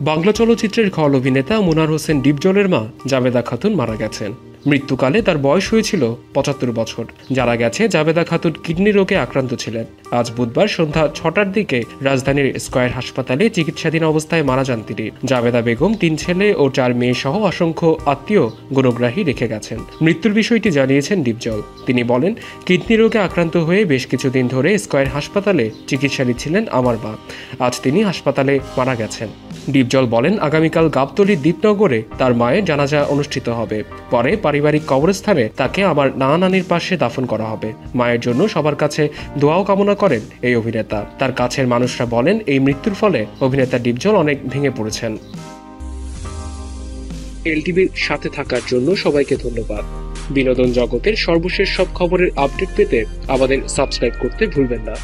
বাংলা চলচ্চিত্রের খল অভিনেতা মুনার হোসেন ডিপজলের মা জাবেদা খাতুন মারা গেছেন। মৃত্যুকালে তার বয়স হয়েছিল পঁচাত্তর বছর। যারা গেছে, জাবেদা খাতুন কিডনি রোগে আক্রান্ত ছিলেন। আজ বুধবার সন্ধ্যা ছটার দিকে রাজধানীর স্কয়ার হাসপাতালে চিকিৎসাধীন অবস্থায় মারা যান তিনি। জাবেদা বেগম, তিন ছেলে ও চার মেয়ে সহ অসংখ্য আত্মীয় গুণগ্রাহী রেখে গেছেন। মৃত্যুর বিষয়টি জানিয়েছেন ডিপজল। তিনি বলেন, কিডনি রোগে আক্রান্ত হয়ে বেশ কিছুদিন ধরে স্কয়ার হাসপাতালে চিকিৎসা নিচ্ছিলেন আমার মা। আজ তিনি হাসপাতালে মারা গেছেন। ডিপজল বলেন, আগামীকাল গাবতলির দ্বীপনগরে তার মায়ের জানাজা অনুষ্ঠিত হবে। পরে পারিবারিক কবরস্থানে তাকে আমার নানা নানির পাশে দাফন করা হবে। মায়ের জন্য সবার কাছে দোয়াও কামনা করেন এই অভিনেতা। তার কাছের মানুষরা বলেন, এই মৃত্যুর ফলে অভিনেতা ডিপজল অনেক ভেঙে পড়েছেন। এলটিভির সাথে থাকার জন্য সবাইকে ধন্যবাদ। বিনোদন জগতের সর্বশেষ সব খবরের আপডেট পেতে আমাদের সাবস্ক্রাইব করতে ভুলবেন না।